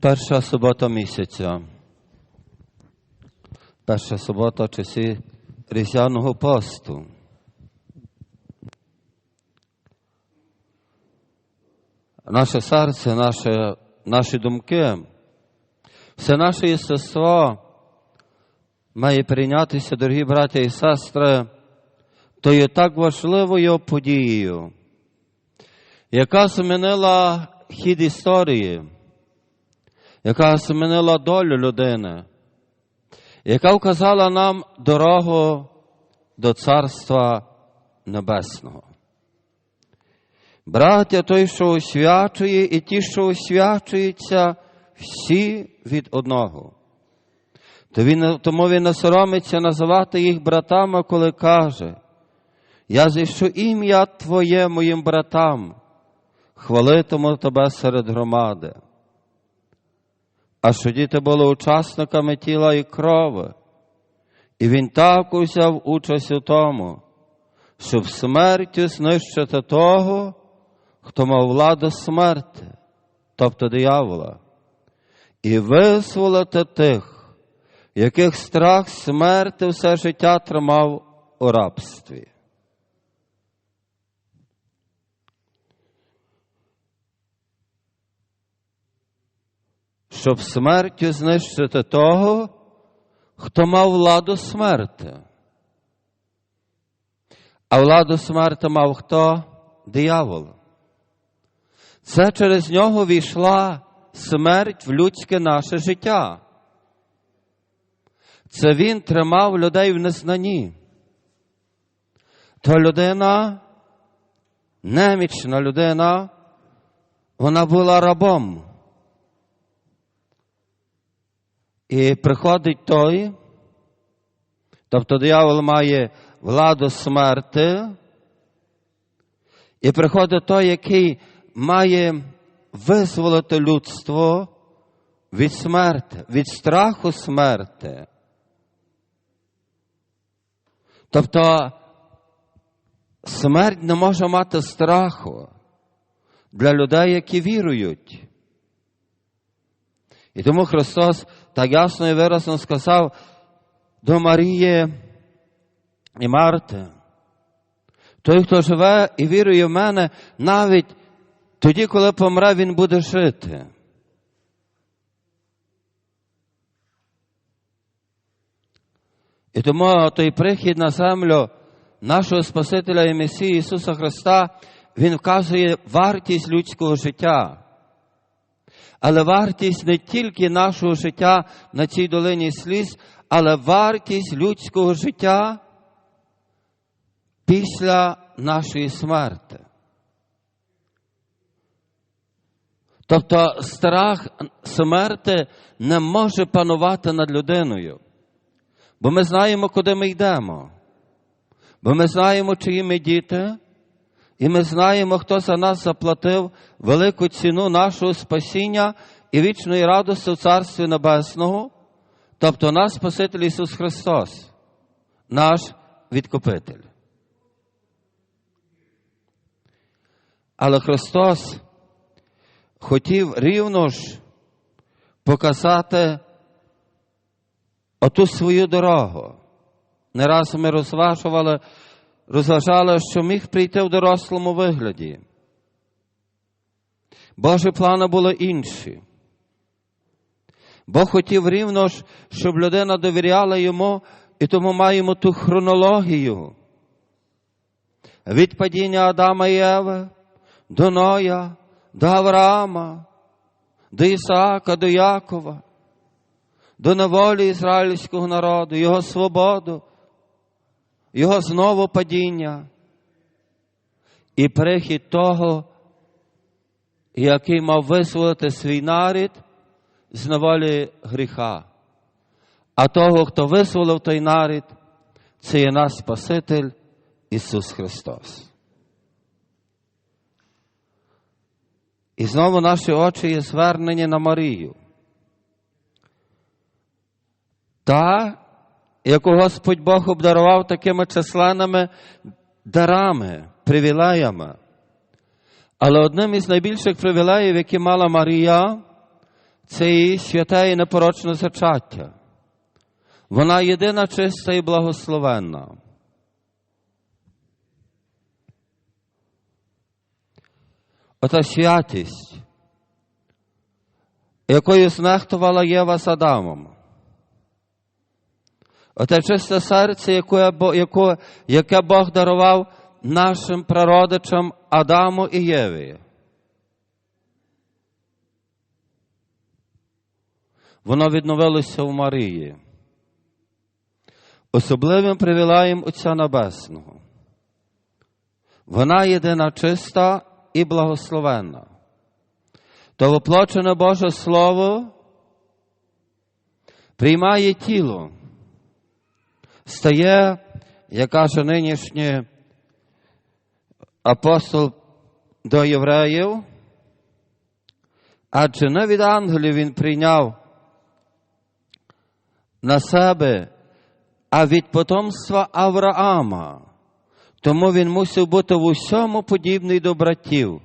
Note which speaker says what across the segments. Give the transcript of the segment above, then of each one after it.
Speaker 1: Перша субота місяця. Перша субота в часі Різдвяного посту. Наше серце, наше, наші думки, все наше єстество має прийнятися, дорогі браття і сестри, тою так важливою подією, яка змінила хід історії яка змінила долю людини, яка вказала нам дорогу до Царства Небесного. Браття той, що освячує, і ті, що освячуються, всі від одного. Тому він не соромиться називати їх братами, коли каже, я зійшу ім'я Твоє моїм братам, хвалитиму тебе серед громади а що діти були учасниками тіла і крови. І він так узяв участь у тому, щоб смертю знищити того, хто мав владу смерти, тобто диявола, і визволити тих, яких страх смерти все життя тримав у рабстві. Щоб смертю знищити того, хто мав владу смерти. А владу смерти мав хто? Диявол. Це через нього війшла смерть в людське наше життя. Це він тримав людей в незнанні. То людина, немічна людина, вона була рабом. І приходить той, тобто диявол має владу смерти, і приходить той, який має визволити людство від смерти, від страху смерти. Тобто смерть не може мати страху для людей, які вірують. І тому Христос так ясно і виразно сказав до Марії і Марти. Той, хто живе і вірує в мене, навіть тоді, коли помре, він буде жити. І тому той прихід на землю нашого Спасителя і Месії Ісуса Христа, Він вказує вартість людського життя. Але вартість не тільки нашого життя на цій долині сліз, але вартість людського життя після нашої смерти. Тобто страх смерти не може панувати над людиною, бо ми знаємо, куди ми йдемо, бо ми знаємо, чиї ми діти. І ми знаємо, хто за нас заплатив велику ціну нашого спасіння і вічної радості в Царстві Небесного, тобто наш Спаситель Ісус Христос, наш відкупитель. Але Христос хотів рівно ж показати оту свою дорогу. Не раз ми розважували розважали, що міг прийти в дорослому вигляді. Божі плани були інші. Бог хотів рівно ж, щоб людина довіряла йому, і тому маємо ту хронологію. Від падіння Адама і Еви до Ноя, до Авраама, до Ісаака, до Якова, до неволі ізраїльського народу, його свободу, його знову падіння і прихід того, який мав визволити свій нарід з неволі гріха. А того, хто визволив той нарід, це є наш Спаситель Ісус Христос. І знову наші очі є звернені на Марію. Та, яку Господь Бог обдарував такими численними дарами, привілеями. Але одним із найбільших привілеїв, які мала Марія, це її святе і непорочне зачаття. Вона єдина чиста і благословенна. Ота святість, якою знехтувала Єва з Адамом. Оте чисте серце, яке, яке, яке Бог дарував нашим прародичам Адаму і Єві. Воно відновилося у Марії. Особливим привілаєм Отця Небесного. Вона єдина чиста і благословенна. То воплочене Боже Слово приймає тіло, стає, як каже нинішній апостол до євреїв, адже не від ангелів він прийняв на себе, а від потомства Авраама. Тому він мусив бути в усьому подібний до братів.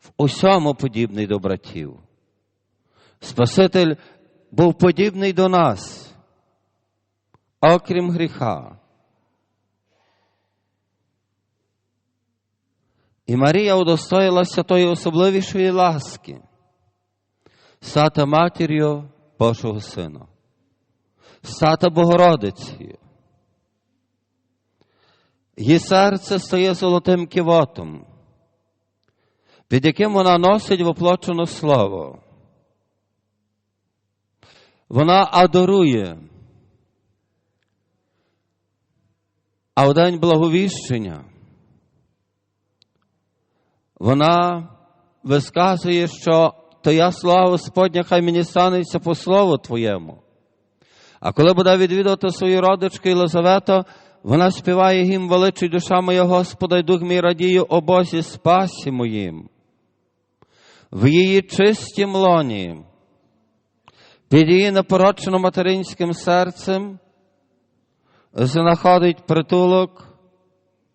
Speaker 1: В усьому подібний до братів. Спаситель був подібний до нас, окрім гріха. І Марія удостоїлася тої особливішої ласки, стати матір'ю Божого Сина, стати Богородицею. Її серце стає золотим кивотом, під яким вона носить воплочене слово. Вона адорує. А в день благовіщення вона висказує, що Твоя слава Господня, хай мені станеться по слову Твоєму. А коли буде відвідати свою родичку Єлизавету, вона співає гімн величий душа моя Господа, і дух мій радію о Бозі спасі моїм. В її чистім лоні, під її непорочним материнським серцем знаходить притулок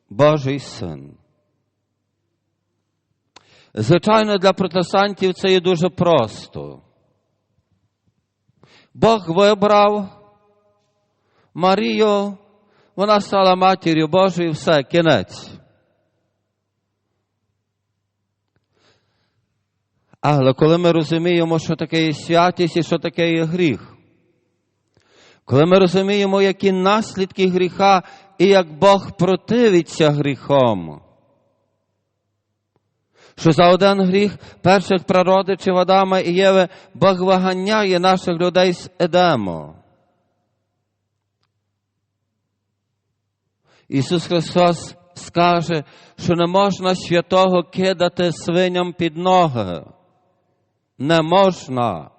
Speaker 1: Божий син. Звичайно, для протестантів це є дуже просто. Бог вибрав Марію, вона стала матір'ю Божою, все, кінець. Але коли ми розуміємо, що таке є святість і що таке є гріх, коли ми розуміємо, які наслідки гріха і як Бог противиться гріхом, що за один гріх перших прародичів Адама і Єви Бог виганяє наших людей з Едему. Ісус Христос скаже, що не можна святого кидати свиням під ноги. Не можна.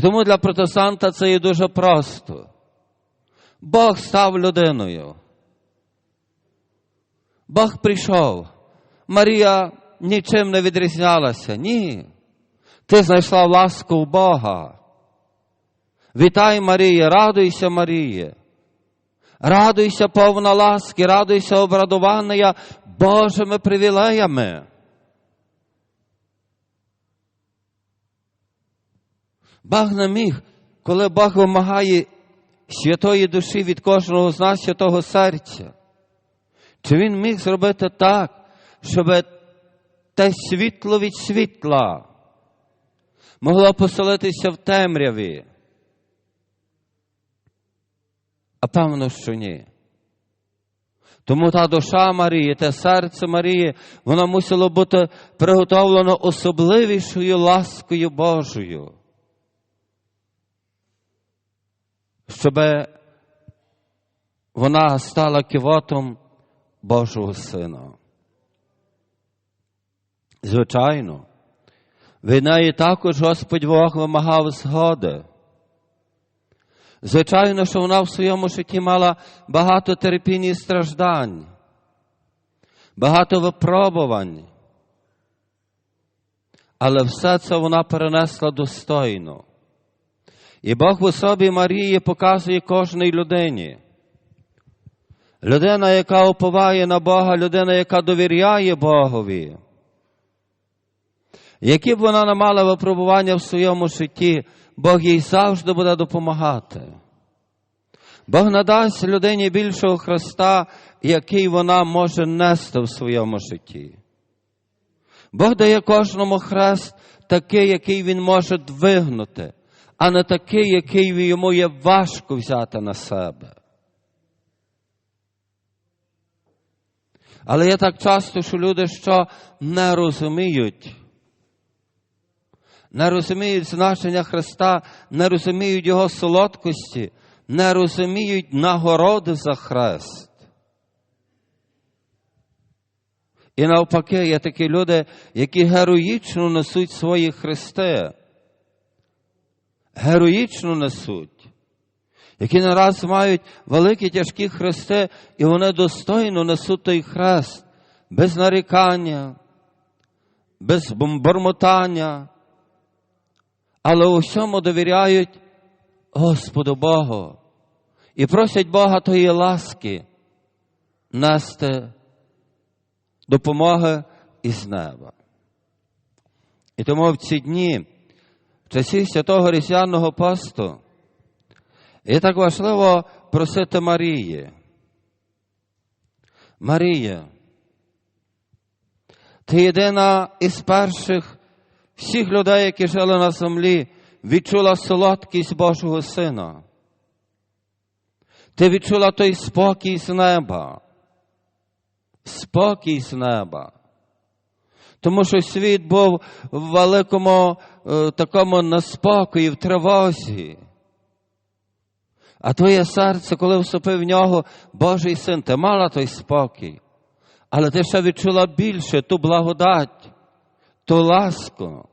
Speaker 1: Тому для протестанта це є дуже просто. Бог став людиною. Бог прийшов. Марія нічим не відрізнялася. Ні. Ти знайшла ласку в Бога. Вітай, Марія, радуйся, Маріє. Радуйся, повна ласки, радуйся, обрадована Божими привілеями. Бог не міг, коли Бог вимагає святої душі від кожного з нас святого серця. Чи він міг зробити так, щоб те світло від світла могло поселитися в темряві? А певно, що ні. Тому та душа Марії, те серце Марії, воно мусило бути приготовлено особливішою ласкою Божою. Щоб вона стала кивотом Божого Сина. Звичайно, від неї також Господь Бог вимагав згоди. Звичайно, що вона в своєму житті мала багато терпінь і страждань, багато випробувань. Але все це вона перенесла достойно. І Бог в особі Марії показує кожній людині. Людина, яка уповає на Бога, людина, яка довіряє Богові. Які б вона не мала випробування в своєму житті, Бог їй завжди буде допомагати. Бог надасть людині більшого Христа, який вона може нести в своєму житті. Бог дає кожному хрест такий, який він може двигнути, а не такий, який йому є важко взяти на себе. Але є так часто, що люди що не розуміють, не розуміють значення Христа, не розуміють Його солодкості, не розуміють нагороди за хрест. І навпаки, є такі люди, які героїчно несуть свої хрести. Героїчно несуть, які нараз мають великі тяжкі хрести, і вони достойно несуть той хрест, без нарікання, без бормотання, але у всьому довіряють Господу Богу і просять Бога тої ласки нести допомоги із неба. І тому в ці дні, часі святого Різдвяного посту, є так важливо просити Марії. Марія, ти єдина із перших всіх людей, які жили на землі, відчула солодкість Божого Сина. Ти відчула той спокій з неба спокій з неба. Тому що світ був в великому такому неспокої, в тривозі. А твоє серце, коли вступив в нього Божий син, ти мала той спокій, але ти ще відчула більше ту благодать, ту ласку.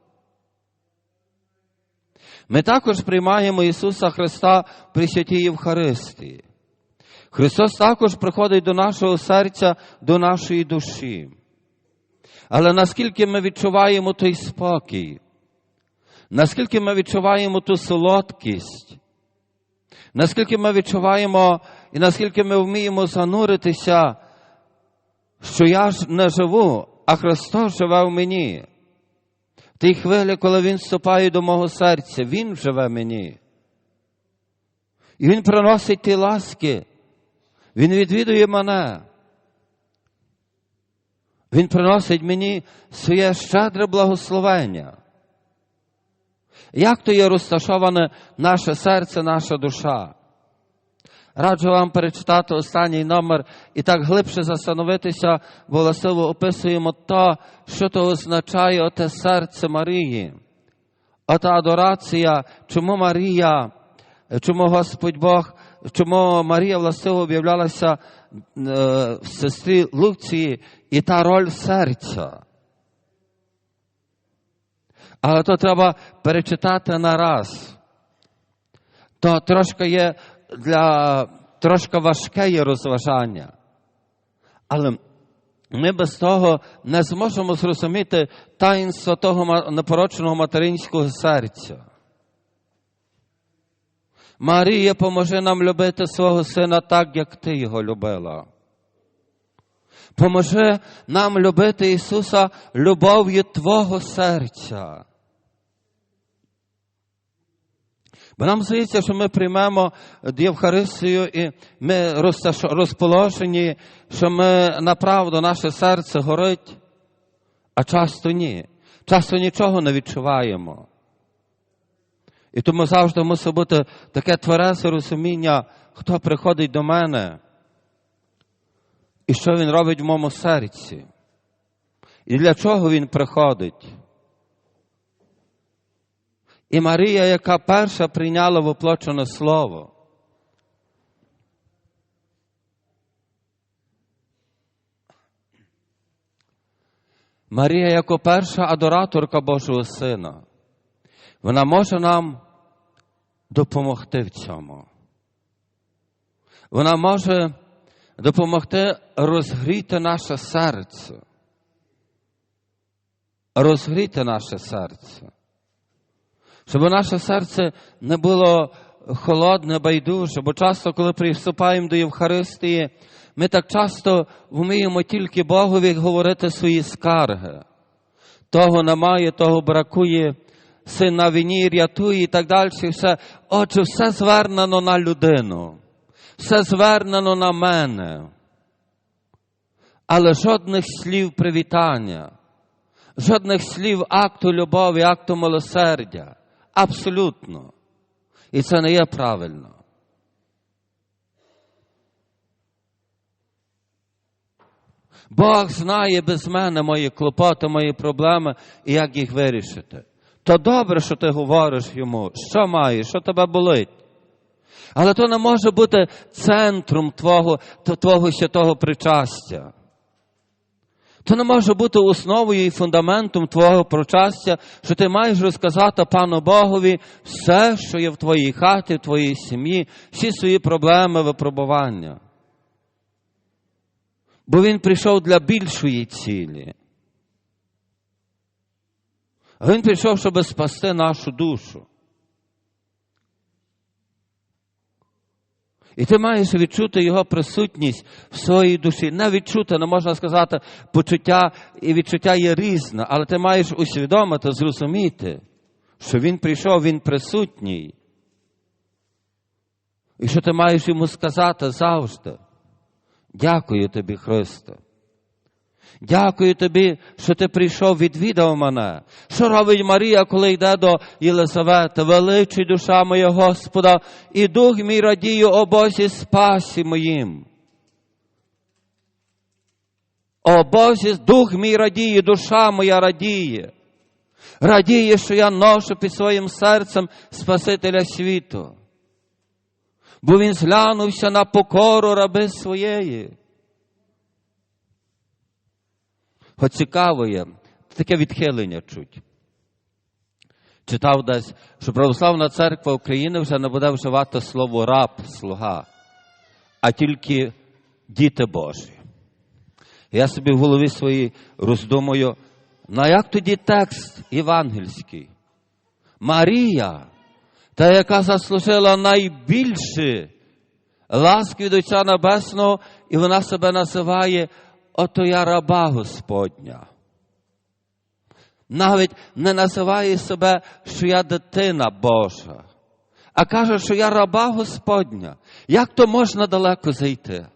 Speaker 1: Ми також приймаємо Ісуса Христа при святій Євхаристії. Христос також приходить до нашого серця, до нашої душі. Але наскільки ми відчуваємо той спокій, наскільки ми відчуваємо ту солодкість, наскільки ми відчуваємо і наскільки ми вміємо зануритися, що я ж не живу, а Христос живе в мені. В тій хвилі, коли Він вступає до мого серця, Він живе мені. І Він приносить ті ласки, він відвідує мене. Він приносить мені своє щедре благословення. Як то є розташоване наше серце, наша душа? Раджу вам перечитати останній номер і так глибше застановитися, бо властиво описуємо то, що то означає оте серце Марії. Ота адорація, чому Марія, чому Господь Бог чому Марія властиво об'являлася е, в сестрі Лукції і та роль серця. Але то треба перечитати на раз. То трошки є для трошки важке є розважання. Але ми без того не зможемо зрозуміти таїнство того непорочного материнського серця. Марія, поможи нам любити свого сина так, як ти його любила. Поможи нам любити Ісуса любов'ю Твого серця. Бо нам здається, що ми приймемо Євхаристію і ми розположені, що ми направду наше серце горить, а часто ні. Часто нічого не відчуваємо. І тому завжди мусить бути таке тверезе розуміння, хто приходить до мене і що він робить в моєму серці. І для чого він приходить. І Марія, яка перша прийняла воплочене слово. Марія, як перша адораторка Божого Сина. Вона може нам допомогти в цьому. Вона може допомогти розгріти наше серце. Розгріти наше серце. Щоб наше серце не було холодне, байдуже, бо часто, коли приступаємо до Євхаристії, ми так часто вміємо тільки Богові говорити свої скарги того немає, того бракує, син на війні рятує і так далі. Все. Отже, все звернено на людину, все звернено на мене. Але жодних слів привітання, жодних слів акту любові, акту милосердя. Абсолютно. І це не є правильно. Бог знає без мене мої клопоти, мої проблеми і як їх вирішити. То добре, що ти говориш йому, що маєш, що тебе болить. Але то не може бути центром твого, твого святого причастя. То не може бути основою і фундаментом твого причастя, що ти маєш розказати пану Богові все, що є в твоїй хаті, в твоїй сім'ї, всі свої проблеми, випробування. Бо він прийшов для більшої цілі. Він прийшов, щоб спасти нашу душу. І ти маєш відчути його присутність в своїй душі. Не відчути, не можна сказати, почуття і відчуття є різне, але ти маєш усвідомити, зрозуміти, що він прийшов, він присутній. І що ти маєш йому сказати завжди. Дякую тобі, Христе. Дякую тобі, що ти прийшов, відвідав мене. Що робить Марія, коли йде до Єлизавети? Величий душа моя Господа, і дух мій радіє о Бозі спасі моїм. О Бозі, дух мій радіє, душа моя радіє. Радіє, що я ношу під своїм серцем Спасителя світу. Бо він зглянувся на покору раби своєї. Хоч цікаво є, таке відхилення чуть. Читав десь, що Православна церква України вже не буде вживати слово раб, слуга, а тільки діти Божі. Я собі в голові своїй роздумую, на як тоді текст євангельський? Марія, та, яка заслужила найбільше ласки від Отця Небесного, і вона себе називає ото я раба Господня. Навіть не називає себе, що я дитина Божа, а каже, що я раба Господня. Як то можна далеко зайти?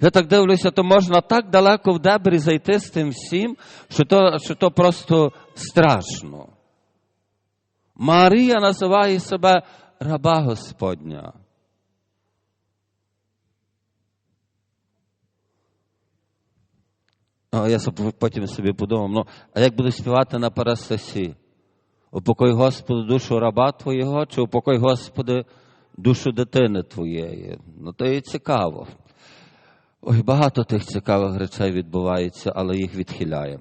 Speaker 1: Я так дивлюся, то можна так далеко в дебрі зайти з тим всім, що то, що то просто страшно. Марія називає себе раба Господня. Я потім собі подумав, ну, а як буду співати на Парастасі? Упокой, Господи, душу раба Твоєго, чи упокой, Господи, душу дитини Твоєї? Ну, то і цікаво. Ой, багато тих цікавих речей відбувається, але їх відхиляє.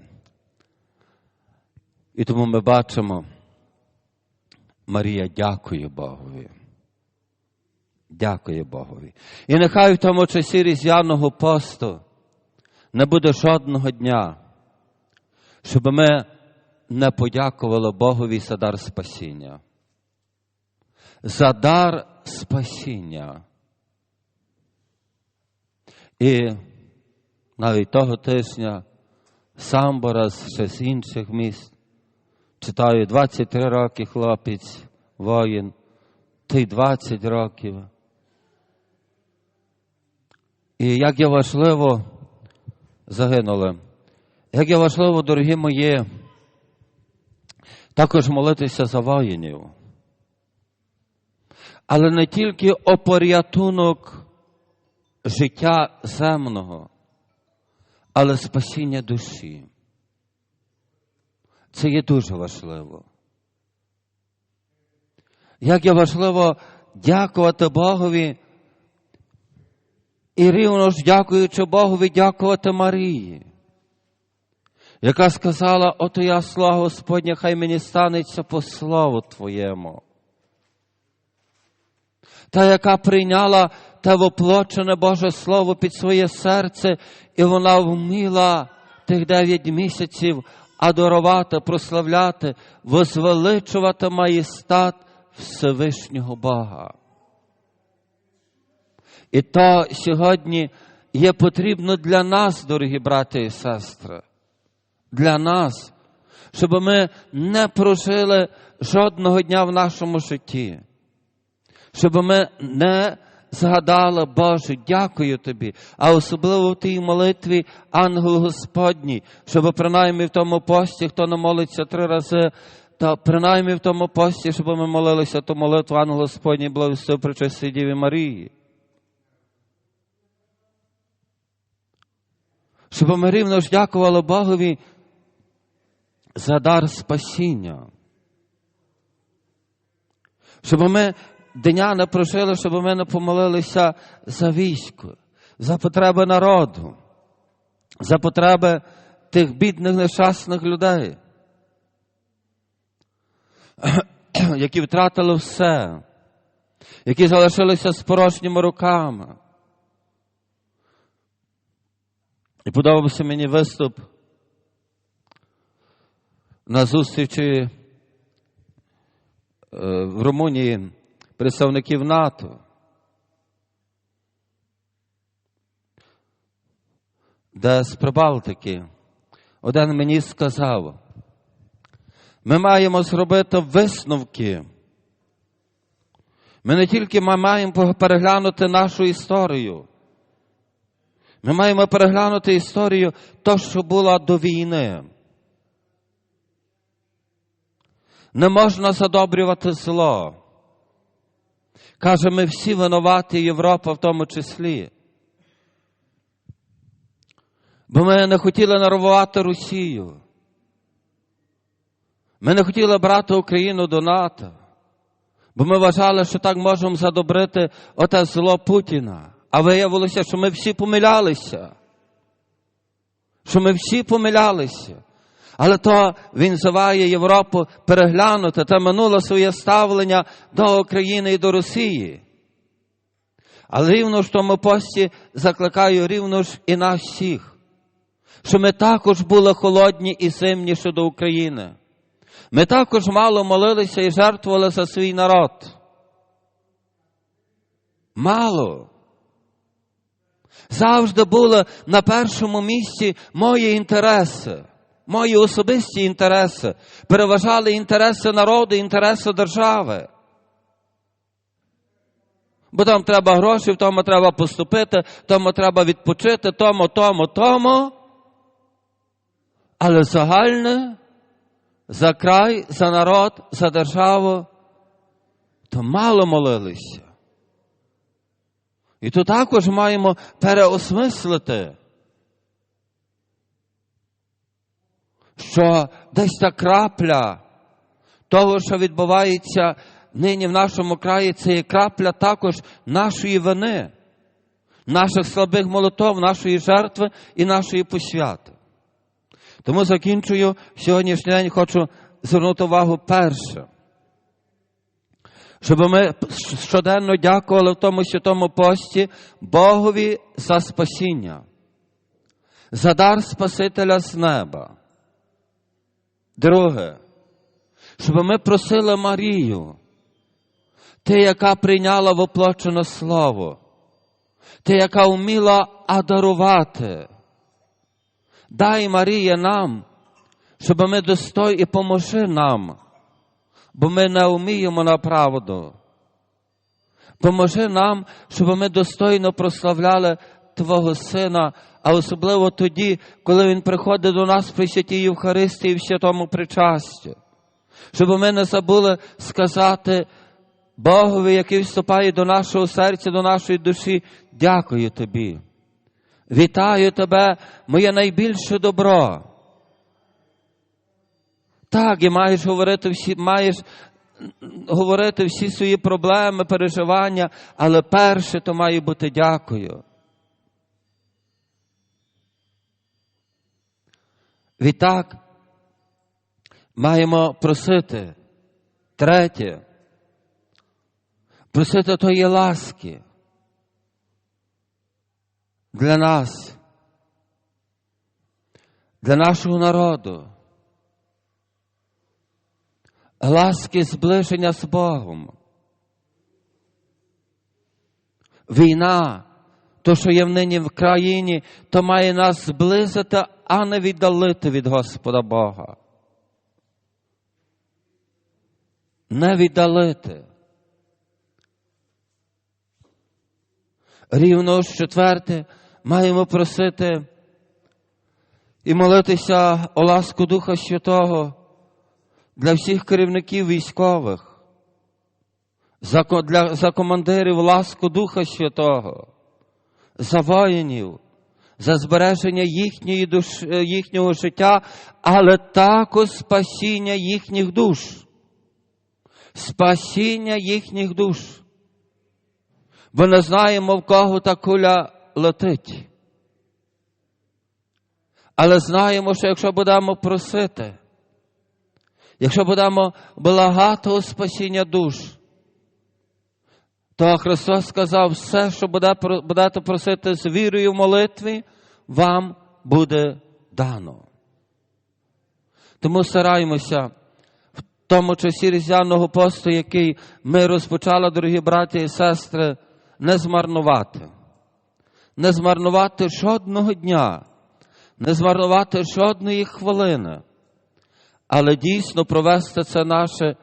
Speaker 1: І тому ми бачимо, Марія дякує Богові. Дякує Богові. І нехай в тому часі різдвяного посту не буде жодного дня, щоб ми не подякували Богові за дар спасіння. За дар спасіння. І навіть того тижня сам Бораз ще з інших міст читаю 23 роки хлопець, воїн, ти 20 років. І як є важливо загинули. Як є важливо, дорогі мої, також молитися за воїнів. Але не тільки о порятунок життя земного, але спасіння душі. Це є дуже важливо. Як є важливо дякувати Богові і рівно ж, дякуючи Богові, дякувати Марії, яка сказала, ото я слава Господня, хай мені станеться по слову Твоєму. Та, яка прийняла те воплочене Боже Слово під своє серце, і вона вміла тих дев'ять місяців адорувати, прославляти, возвеличувати маєстат Всевишнього Бога. І то сьогодні є потрібно для нас, дорогі брати і сестри, для нас, щоб ми не прожили жодного дня в нашому житті, щоб ми не згадали, Боже, дякую тобі, а особливо в тій молитві ангел Господній, щоб принаймні в тому пості, хто не молиться три рази, то принаймні в тому пості, щоб ми молилися ту молитву ангел Господній благословив причастій Діві Марії. Щоб ми рівно ж дякували Богові за дар спасіння. Щоб ми дня не прожили, щоб ми не помолилися за військо, за потреби народу, за потреби тих бідних нещасних людей, які втратили все, які залишилися з порожніми руками. І подобався мені виступ на зустрічі е, в Румунії представників НАТО. Де з Прибалтики один мені сказав, ми маємо зробити висновки. Ми не тільки маємо переглянути нашу історію. Ми маємо переглянути історію то, що була до війни. Не можна задобрювати зло. Каже, ми всі винуваті, Європа в тому числі. Бо ми не хотіли нервувати Росію. Ми не хотіли брати Україну до НАТО. Бо ми вважали, що так можемо задобрити оте зло Путіна. А виявилося, що ми всі помилялися. Що ми всі помилялися. Але то він зває Європу переглянути та минуло своє ставлення до України і до Росії. Але рівно ж тому пості закликаю рівно ж і нас всіх, що ми також були холодні і зимні щодо України. Ми також мало молилися і жертвували за свій народ. Мало. Завжди були на першому місці мої інтереси мої особисті інтереси переважали інтереси народу, інтереси держави. Бо там треба гроші, в тому треба поступити, тому треба відпочити, тому, тому, тому. Але загальне за край, за народ, за державу, то мало молилися. І то також маємо переосмислити. що десь та крапля того, що відбувається нині в нашому краї, це є крапля також нашої вини, наших слабих молотов, нашої жертви і нашої посвяти. Тому закінчую сьогоднішній день, хочу звернути увагу перше. Щоб ми щоденно дякували в тому святому пості Богові за спасіння, за дар Спасителя з неба. Друге, щоб ми просили Марію, ти, яка прийняла воплочене слово, ти, яка вміла адарувати. Дай Марія нам, щоб ми достой і поможи нам, бо ми не вміємо на правду. Поможи нам, щоб ми достойно прославляли Твого Сина, а особливо тоді, коли Він приходить до нас при святій Євхаристії і в святому причасті. Щоб ми не забули сказати Богові, який вступає до нашого серця, до нашої душі, дякую тобі. Вітаю тебе, моє найбільше добро. Так, і маєш говорити всі, маєш говорити всі свої проблеми, переживання, але перше то має бути дякую. Відтак маємо просити третє, просити тої ласки для нас, для нашого народу, ласки зближення з Богом. Війна, то, що є нині в країні, то має нас зблизити, а не віддалити від Господа Бога. не віддалити. Рівно ж четверте, маємо просити і молитися о ласку Духа Святого для всіх керівників військових, за, для, за командирів ласку Духа Святого, за воїнів, за збереження їхньої душ, е, їхнього життя, але також спасіння їхніх душ. Спасіння їхніх душ. Бо не знаємо, в кого та куля летить. Але знаємо, що якщо будемо просити, якщо будемо благати спасіння душ, то Христос сказав, все, що будете просити з вірою в молитві, вам буде дано. Тому стараємося в тому часі різдвяного посту, який ми розпочали, дорогі браті і сестри, не змарнувати. Не змарнувати жодного дня, не змарнувати жодної хвилини, але дійсно провести це наше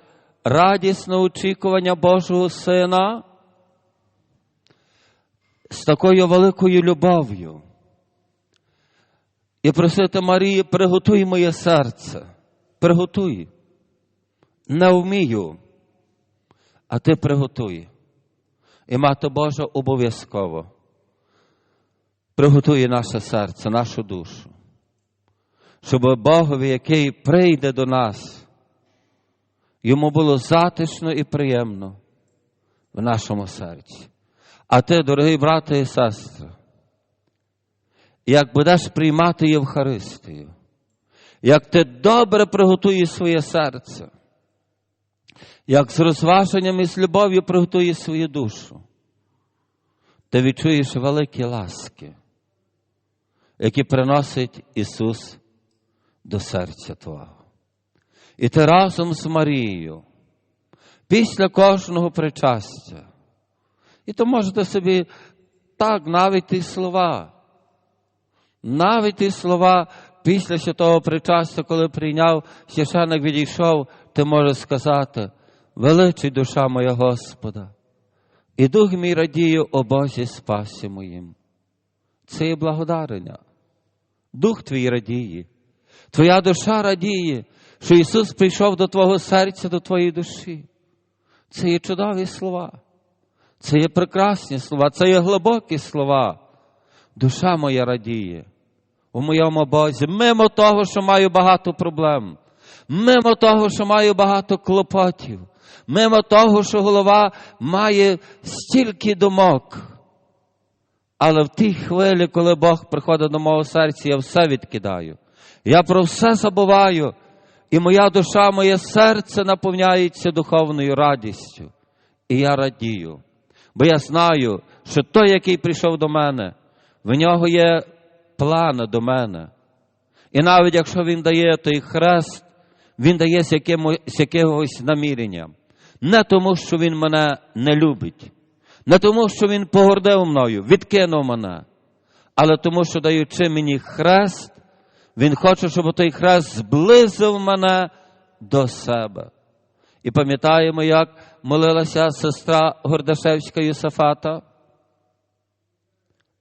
Speaker 1: радісне очікування Божого Сина з такою великою любов'ю. І просити Марії, приготуй моє серце, приготуй. Не вмію, а ти приготуй. І Мати Божа обов'язково приготує наше серце, нашу душу, щоб Богові, який прийде до нас, йому було затишно і приємно в нашому серці. А ти, дорогі брати і сестри, як будеш приймати Євхаристію, як ти добре приготуєш своє серце, як з розваженням і з любов'ю приготуєш свою душу, ти відчуєш великі ласки, які приносить Ісус до серця Твого. І ти разом з Марією, після кожного причастя, і то можете собі так, навіть ті слова, навіть ті слова після святого причастя, коли прийняв, священник відійшов, ти можеш сказати, величий душа моя Господа, і дух мій радію о Божій спасі моїм. Це є благодарення. Дух твій радіє, твоя душа радіє, що Ісус прийшов до Твого серця, до Твоєї душі. Це є чудові слова. Це є прекрасні слова, це є глибокі слова. Душа моя радіє у моєму Бозі, мимо того, що маю багато проблем, мимо того, що маю багато клопотів, мимо того, що голова має стільки думок. Але в тій хвилі, коли Бог приходить до мого серця, я все відкидаю. Я про все забуваю, і моя душа, моє серце наповняється духовною радістю. І я радію. Бо я знаю, що той, який прийшов до мене, в нього є плани до мене. І навіть якщо він дає той хрест, він дає з, якимось, з якогось наміренням. Не тому, що він мене не любить, не тому, що він погордив мною, відкинув мене, але тому, що даючи мені хрест, він хоче, щоб той хрест зблизив мене до себе. І пам'ятаємо, як молилася сестра Гордашевська Юсафата.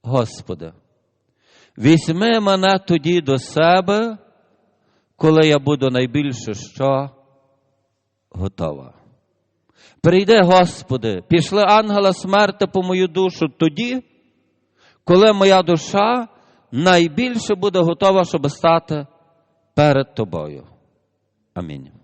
Speaker 1: Господи, візьми мене тоді до себе, коли я буду найбільше що готова. Прийди, Господи, пішли ангела смерти по мою душу тоді, коли моя душа найбільше буде готова, щоб стати перед Тобою. Амінь.